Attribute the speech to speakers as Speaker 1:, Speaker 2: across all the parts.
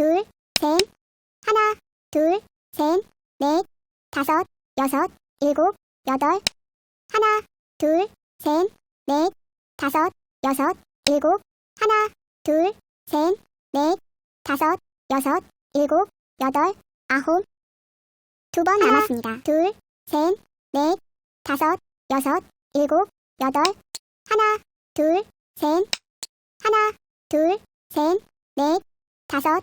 Speaker 1: 둘, 셋. 하나, 둘, 셋, 넷, 다섯, 여섯, 일곱, 여덟. 하나, 둘, 셋, 넷, 다섯, 여섯, 일곱. 하나, 둘, 셋, 넷, 다섯, 여섯, 일곱, 여덟, 아홉. 두 번 남았습니다. 둘, 셋, 넷, 다섯, 여섯, 일곱, 여덟. 하나, 둘, 셋. 하나, 둘, 셋, 넷, 다섯,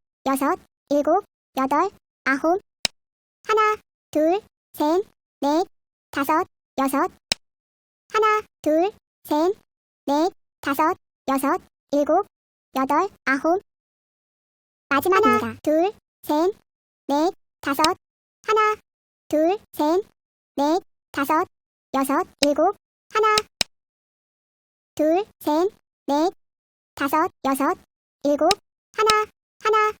Speaker 1: 여섯, 일곱, 여덟, 아홉. 하나, 둘, 셋, 넷, 다섯, 여섯. 하나, 둘, 셋, 넷, 다섯, 여섯, 일곱, 여덟, 아홉. 마지막입니다. 하나, 둘, 셋, 넷, 다섯. 하나, 둘, 셋, 넷, 다섯, 여섯, 일곱. 하나, 둘, 셋, 넷, 다섯, 여섯, 일곱. 하나, 하나,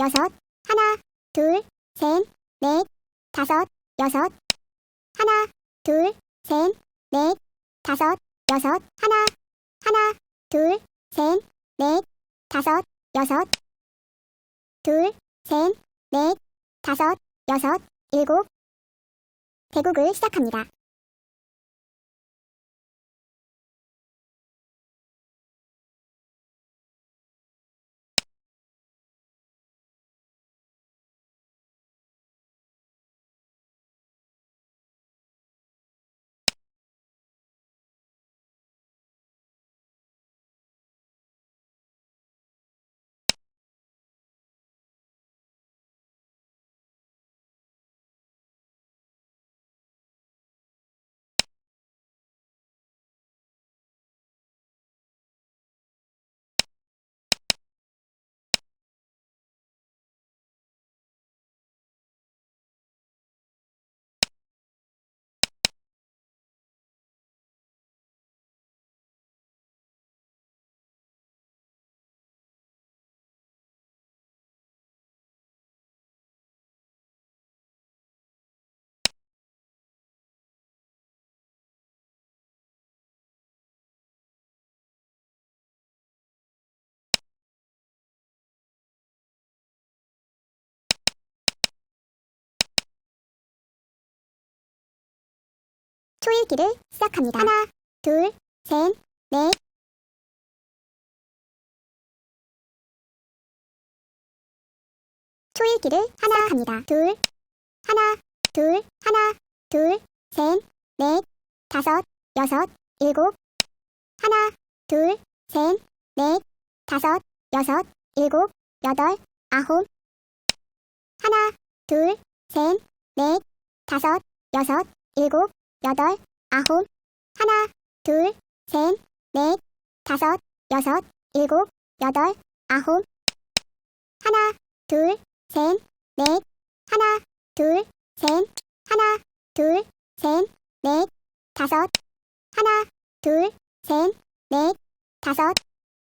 Speaker 1: 여섯. 하나, 둘, 셋, 넷, 다섯, 여섯. 하나, 둘, 셋, 넷, 다섯, 여섯. 하나, 하나, 둘, 셋, 넷, 다섯, 여섯. 둘, 셋, 넷, 다섯, 여섯, 일곱. 대국을 시작합니다. 초읽기를 시작합니다. 하나, 둘, 셋, 넷. 초읽기를 하나 시작합니다. 둘, 하나, 둘, 하나, 둘, 셋, 넷, 다섯, 여섯, 일곱. 하나, 둘, 셋, 넷, 다섯, 여섯, 일곱, 여덟, 아홉. 하나, 둘, 셋, 넷, 다섯, 여섯, 일곱, 여덟, 아홉, 하나, 둘, 셋, 넷, 다섯, 여섯, 일곱, 여덟, 아홉, 하나, 둘, 셋, 넷, 하나, 둘, 셋, 하나, 둘, 셋, 넷, 다섯, 하나, 둘, 셋, 넷, 다섯,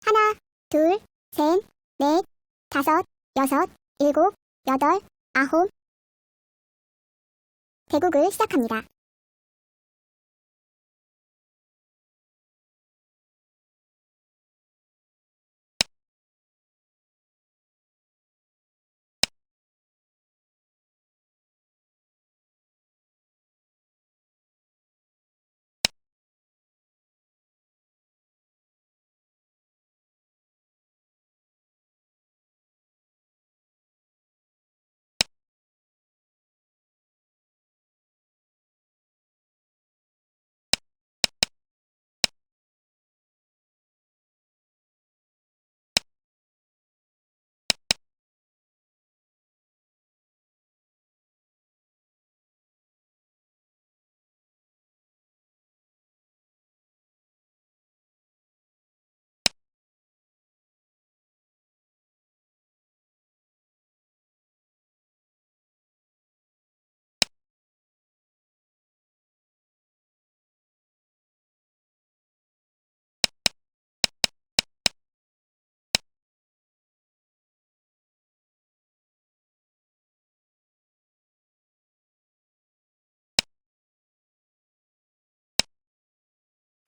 Speaker 1: 하나, 둘, 셋, 넷, 다섯, 여섯, 일곱, 여덟, 아홉. 대국을 시작합니다.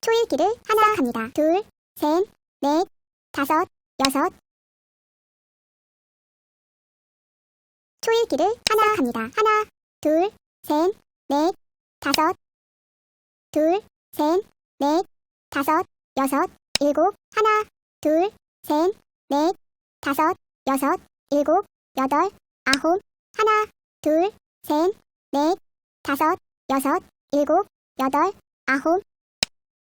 Speaker 1: 초읽기를 하나 시작합니다. 둘, 셋, 넷, 다섯, 여섯. 초읽기를 하나 시작합니다. 하나, 둘, 셋, 넷, 다섯. 둘, 셋, 넷, 다섯, 여섯, 일곱. 하나, 둘, 셋, 넷, 다섯, 여섯, 일곱, 여덟, 아홉. 하나, 둘, 셋, 넷, 다섯, 여섯, 일곱, 여덟, 아홉.